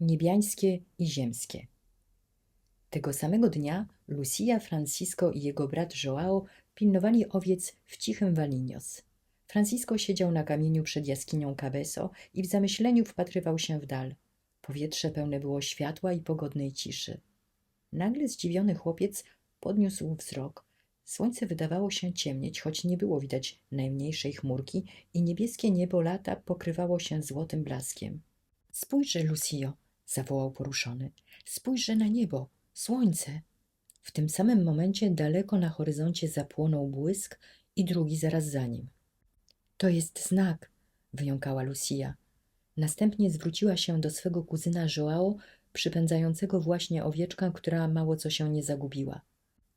niebiańskie i ziemskie. Tego samego dnia Lucia, Francisco i jego brat Joao pilnowali owiec w cichym Walinios. Francisco siedział na kamieniu przed jaskinią Cabeso i w zamyśleniu wpatrywał się w dal. Powietrze pełne było światła i pogodnej ciszy. Nagle zdziwiony chłopiec podniósł wzrok. Słońce wydawało się ciemnieć, choć nie było widać najmniejszej chmurki i niebieskie niebo lata pokrywało się złotym blaskiem. Spójrzże, Lucio, zawołał poruszony. Spójrzże na niebo, słońce. W tym samym momencie daleko na horyzoncie zapłonął błysk i drugi zaraz za nim. To jest znak, wyjąkała Lucia. Następnie zwróciła się do swego kuzyna Joao, przypędzającego właśnie owieczkę, która mało co się nie zagubiła.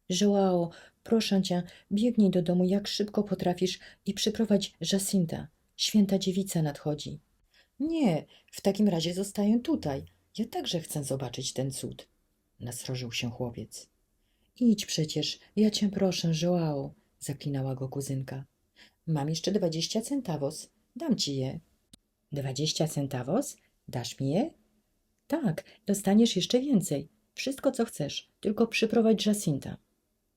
Joao, proszę cię, biegnij do domu jak szybko potrafisz i przyprowadź Jacinta. Święta dziewica nadchodzi. Nie, w takim razie zostaję tutaj. Ja także chcę zobaczyć ten cud. Nasrożył się chłopiec. Idź przecież, ja cię proszę, Joao, zaklinała go kuzynka. Mam jeszcze dwadzieścia centavos. Dam ci je. Dwadzieścia centavos? Dasz mi je? Tak, dostaniesz jeszcze więcej. Wszystko, co chcesz, tylko przyprowadź Jacinta.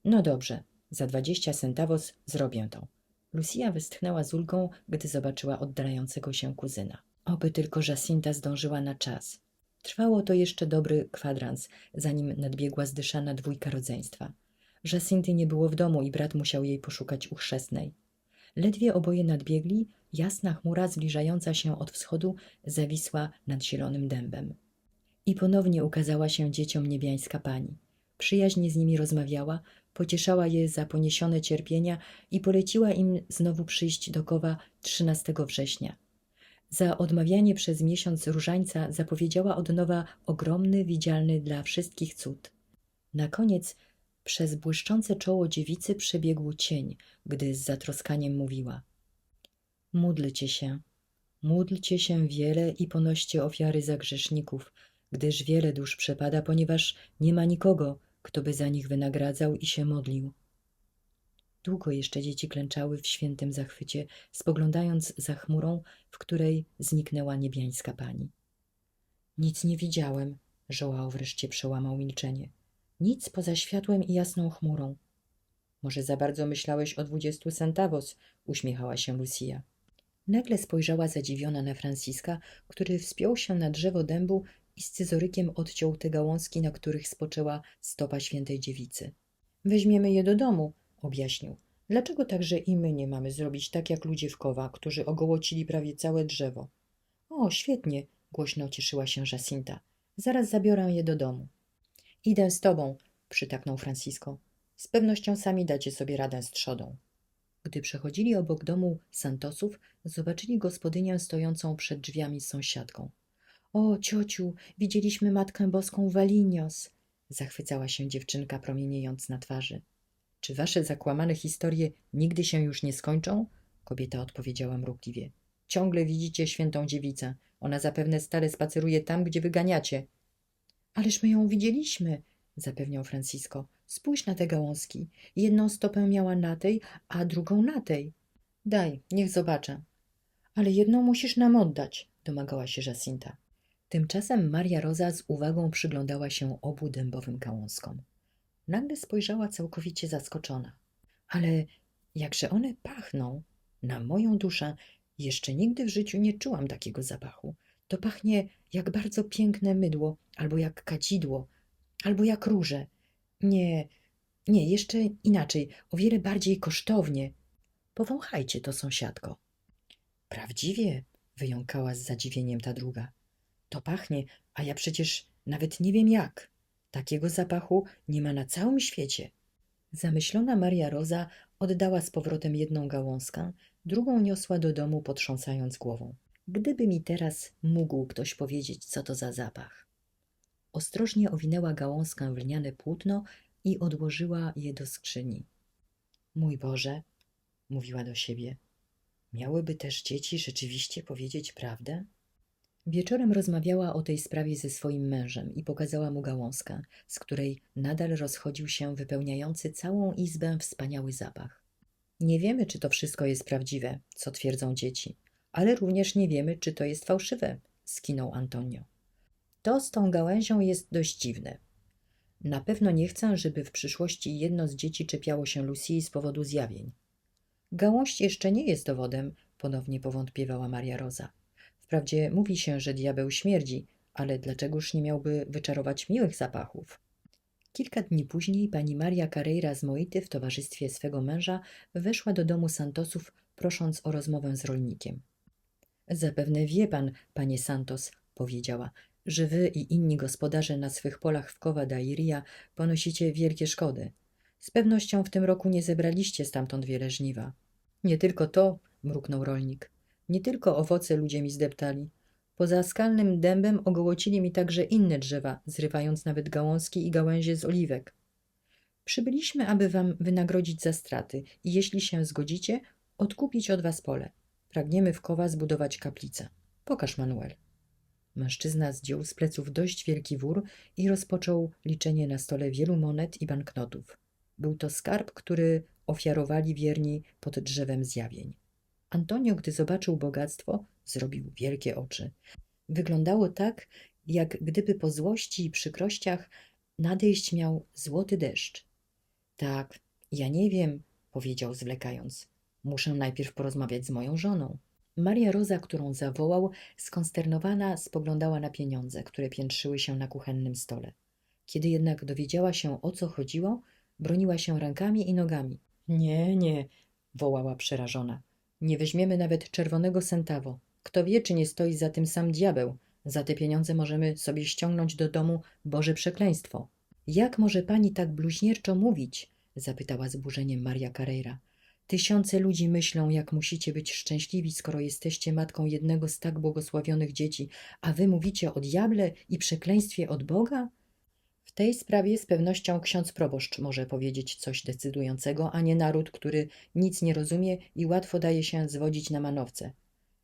No dobrze, za dwadzieścia centavos zrobię to. Lucia westchnęła z ulgą, gdy zobaczyła oddalającego się kuzyna. Oby tylko Jacinta zdążyła na czas. Trwało to jeszcze dobry kwadrans, zanim nadbiegła zdyszana dwójka rodzeństwa. Jacinty nie było w domu i brat musiał jej poszukać u chrzestnej. Ledwie oboje nadbiegli, jasna chmura zbliżająca się od wschodu zawisła nad zielonym dębem. I ponownie ukazała się dzieciom niebiańska pani. Przyjaźnie z nimi rozmawiała, pocieszała je za poniesione cierpienia i poleciła im znowu przyjść do kowa 13 września. Za odmawianie przez miesiąc różańca zapowiedziała od nowa ogromny, widzialny dla wszystkich cud. Na koniec przez błyszczące czoło dziewicy przebiegł cień, gdy z zatroskaniem mówiła: Módlcie się, módlcie się wiele i ponoście ofiary za grzeszników, gdyż wiele dusz przepada, ponieważ nie ma nikogo, kto by za nich wynagradzał i się modlił. Długo jeszcze dzieci klęczały w świętym zachwycie, spoglądając za chmurą, w której zniknęła niebiańska pani. Nic nie widziałem, Joao wreszcie przełamał milczenie. Nic poza światłem i jasną chmurą. Może za bardzo myślałeś o dwudziestu centavos, uśmiechała się Lucia. Nagle spojrzała zadziwiona na Franciska, który wspiął się na drzewo dębu i scyzorykiem odciął te gałązki, na których spoczęła stopa świętej dziewicy. Weźmiemy je do domu, objaśnił. Dlaczego także i my nie mamy zrobić tak jak ludzie w kowa, którzy ogołocili prawie całe drzewo? O, świetnie, głośno cieszyła się Jacinta. Zaraz zabiorę je do domu. Idę z tobą, przytaknął Francisco. Z pewnością sami dacie sobie radę z trzodą. Gdy przechodzili obok domu Santosów, zobaczyli gospodynię stojącą przed drzwiami z sąsiadką. O, ciociu, widzieliśmy Matkę Boską Walinios! Zachwycała się dziewczynka, promieniejąc na twarzy. Czy wasze zakłamane historie nigdy się już nie skończą? Kobieta odpowiedziała mrukliwie. Ciągle widzicie świętą dziewicę. Ona zapewne stale spaceruje tam, gdzie wyganiacie. Ależ my ją widzieliśmy, zapewniał Francisco. Spójrz na te gałązki. Jedną stopę miała na tej, a drugą na tej. Daj, niech zobaczę. Ale jedną musisz nam oddać, domagała się Jacinta. Tymczasem Maria Roza z uwagą przyglądała się obu dębowym gałązkom. Nagle spojrzała całkowicie zaskoczona. Ale jakże one pachną? Na moją duszę jeszcze nigdy w życiu nie czułam takiego zapachu. To pachnie jak bardzo piękne mydło, albo jak kadzidło, albo jak róże. Nie, nie, jeszcze inaczej, o wiele bardziej kosztownie. Powąchajcie to, sąsiadko. Prawdziwie, wyjąkała z zadziwieniem ta druga. To pachnie, a ja przecież nawet nie wiem jak. Takiego zapachu nie ma na całym świecie. Zamyślona Maria Roza oddała z powrotem jedną gałązkę, drugą niosła do domu, potrząsając głową. Gdyby mi teraz mógł ktoś powiedzieć, co to za zapach. Ostrożnie owinęła gałązkę w lniane płótno i odłożyła je do skrzyni. Mój Boże, mówiła do siebie, miałyby też dzieci rzeczywiście powiedzieć prawdę? Wieczorem rozmawiała o tej sprawie ze swoim mężem i pokazała mu gałązkę, z której nadal rozchodził się wypełniający całą izbę wspaniały zapach. Nie wiemy, czy to wszystko jest prawdziwe, co twierdzą dzieci, ale również nie wiemy, czy to jest fałszywe, skinął Antonio. To z tą gałęzią jest dość dziwne. Na pewno nie chcę, żeby w przyszłości jedno z dzieci czepiało się Lucii z powodu zjawień. Gałąź jeszcze nie jest dowodem, ponownie powątpiewała Maria Roza. Wprawdzie mówi się, że diabeł śmierdzi, ale dlaczegoż nie miałby wyczarować miłych zapachów? Kilka dni później pani Maria Carreira z Moity w towarzystwie swego męża weszła do domu Santosów, prosząc o rozmowę z rolnikiem. Zapewne wie pan, panie Santos, powiedziała, że wy i inni gospodarze na swych polach w Cova da Iria ponosicie wielkie szkody. Z pewnością w tym roku nie zebraliście stamtąd wiele żniwa. Nie tylko to, mruknął rolnik. Nie tylko owoce ludzie mi zdeptali. Poza skalnym dębem ogołocili mi także inne drzewa, zrywając nawet gałązki i gałęzie z oliwek. Przybyliśmy, aby wam wynagrodzić za straty i jeśli się zgodzicie, odkupić od was pole. Pragniemy w Kowa zbudować kaplicę. Pokaż, Manuel. Mężczyzna zdjął z pleców dość wielki wór i rozpoczął liczenie na stole wielu monet i banknotów. Był to skarb, który ofiarowali wierni pod drzewem zjawień. Antonio, gdy zobaczył bogactwo, zrobił wielkie oczy. Wyglądało tak, jak gdyby po złości i przykrościach nadejść miał złoty deszcz. Tak, ja nie wiem, powiedział zwlekając. Muszę najpierw porozmawiać z moją żoną. Maria Roza, którą zawołał, skonsternowana spoglądała na pieniądze, które piętrzyły się na kuchennym stole. Kiedy jednak dowiedziała się, o co chodziło, broniła się rękami i nogami. Nie, nie, wołała przerażona. Nie weźmiemy nawet czerwonego sentawo. Kto wie, czy nie stoi za tym sam diabeł. Za te pieniądze możemy sobie ściągnąć do domu Boże przekleństwo. Jak może pani tak bluźnierczo mówić? zapytała z burzeniem Maria Carreira. Tysiące ludzi myślą, jak musicie być szczęśliwi, skoro jesteście matką jednego z tak błogosławionych dzieci, a wy mówicie o diable i przekleństwie od Boga? Tej sprawie z pewnością ksiądz proboszcz może powiedzieć coś decydującego, a nie naród, który nic nie rozumie i łatwo daje się zwodzić na manowce.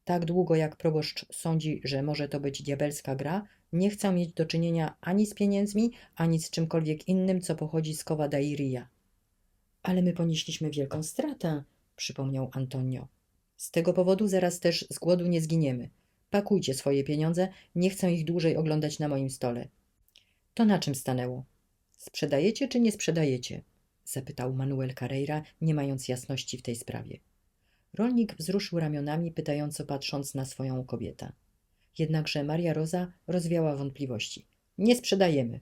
Tak długo jak proboszcz sądzi, że może to być diabelska gra, nie chcę mieć do czynienia ani z pieniędzmi, ani z czymkolwiek innym, co pochodzi z Kowa Dairia. Ale my ponieśliśmy wielką stratę, przypomniał Antonio. Z tego powodu zaraz też z głodu nie zginiemy. Pakujcie swoje pieniądze, nie chcę ich dłużej oglądać na moim stole. To na czym stanęło? Sprzedajecie czy nie sprzedajecie? zapytał Manuel Carreira, nie mając jasności w tej sprawie. Rolnik wzruszył ramionami, pytająco patrząc na swoją kobietę. Jednakże Maria Roza rozwiała wątpliwości. Nie sprzedajemy.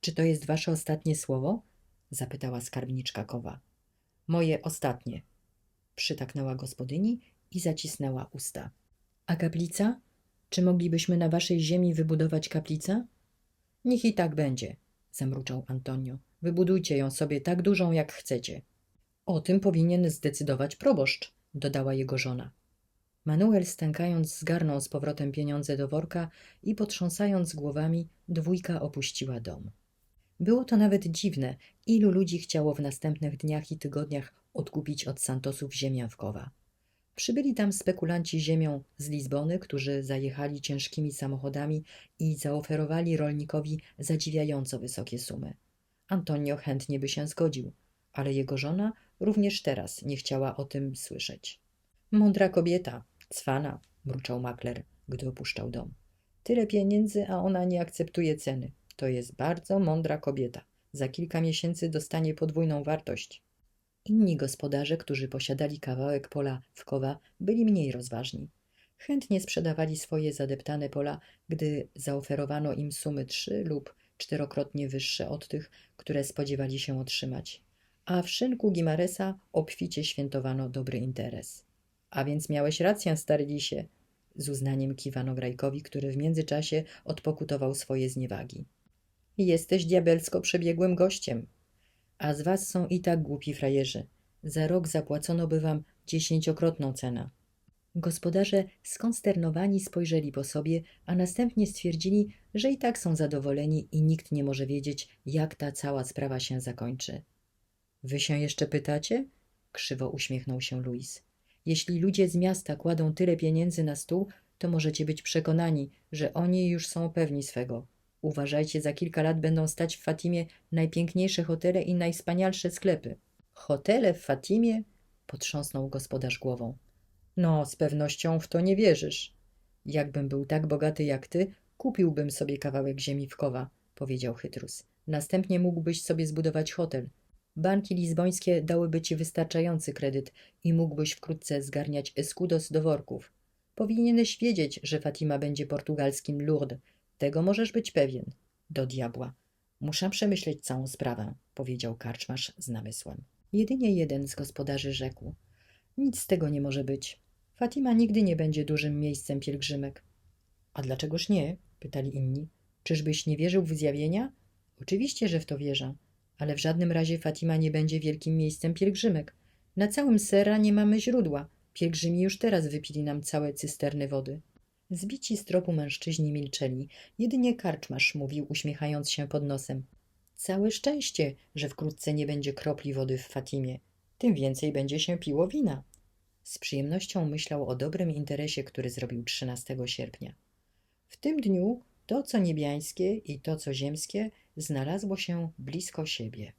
Czy to jest wasze ostatnie słowo? zapytała skarbniczka Kowa. Moje ostatnie. Przytaknęła gospodyni i zacisnęła usta. A kaplica? Czy moglibyśmy na waszej ziemi wybudować kaplicę? Niech i tak będzie, zamruczał Antonio. Wybudujcie ją sobie tak dużą, jak chcecie. O tym powinien zdecydować proboszcz, dodała jego żona. Manuel stękając zgarnął z powrotem pieniądze do worka i potrząsając głowami, dwójka opuściła dom. Było to nawet dziwne, ilu ludzi chciało w następnych dniach i tygodniach odkupić od Santosów ziemię w Kowa. Przybyli tam spekulanci ziemią z Lizbony, którzy zajechali ciężkimi samochodami i zaoferowali rolnikowi zadziwiająco wysokie sumy. Antonio chętnie by się zgodził, ale jego żona również teraz nie chciała o tym słyszeć. Mądra kobieta, cwana, mruczał makler, gdy opuszczał dom. Tyle pieniędzy, a ona nie akceptuje ceny. To jest bardzo mądra kobieta. Za kilka miesięcy dostanie podwójną wartość. Inni gospodarze, którzy posiadali kawałek pola w Kowa, byli mniej rozważni. Chętnie sprzedawali swoje zadeptane pola, gdy zaoferowano im sumy trzy lub czterokrotnie wyższe od tych, które spodziewali się otrzymać. A w szynku Gimaresa obficie świętowano dobry interes. A więc miałeś rację, stary lisie, z uznaniem kiwano Grajkowi, który w międzyczasie odpokutował swoje zniewagi. Jesteś diabelsko przebiegłym gościem. A z was są i tak głupi frajerzy. Za rok zapłacono by wam dziesięciokrotną cenę. Gospodarze skonsternowani spojrzeli po sobie, a następnie stwierdzili, że i tak są zadowoleni i nikt nie może wiedzieć, jak ta cała sprawa się zakończy. Wy się jeszcze pytacie? Krzywo uśmiechnął się Luis. Jeśli ludzie z miasta kładą tyle pieniędzy na stół, to możecie być przekonani, że oni już są pewni swego. Uważajcie, za kilka lat będą stać w Fatimie najpiękniejsze hotele i najwspanialsze sklepy. Hotele w Fatimie? Potrząsnął gospodarz głową. No, z pewnością w to nie wierzysz. Jakbym był tak bogaty jak ty, kupiłbym sobie kawałek ziemi w Kowa, powiedział Chytrus. Następnie mógłbyś sobie zbudować hotel. Banki lizbońskie dałyby ci wystarczający kredyt i mógłbyś wkrótce zgarniać escudos do worków. Powinieneś wiedzieć, że Fatima będzie portugalskim Lourdes. Tego możesz być pewien. Do diabła. Muszę przemyśleć całą sprawę, powiedział karczmarz z namysłem. Jedynie jeden z gospodarzy rzekł. Nic z tego nie może być. Fatima nigdy nie będzie dużym miejscem pielgrzymek. A dlaczegoż nie? pytali inni. Czyżbyś nie wierzył w zjawienia? Oczywiście, że w to wierzę, ale w żadnym razie Fatima nie będzie wielkim miejscem pielgrzymek. Na całym Sera nie mamy źródła. Pielgrzymi już teraz wypili nam całe cysterny wody. Zbici z tropu mężczyźni milczeli. Jedynie karczmarz mówił, uśmiechając się pod nosem. Całe szczęście, że wkrótce nie będzie kropli wody w Fatimie. Tym więcej będzie się piło wina. Z przyjemnością myślał o dobrym interesie, który zrobił 13 sierpnia. W tym dniu to, co niebiańskie i to, co ziemskie, znalazło się blisko siebie.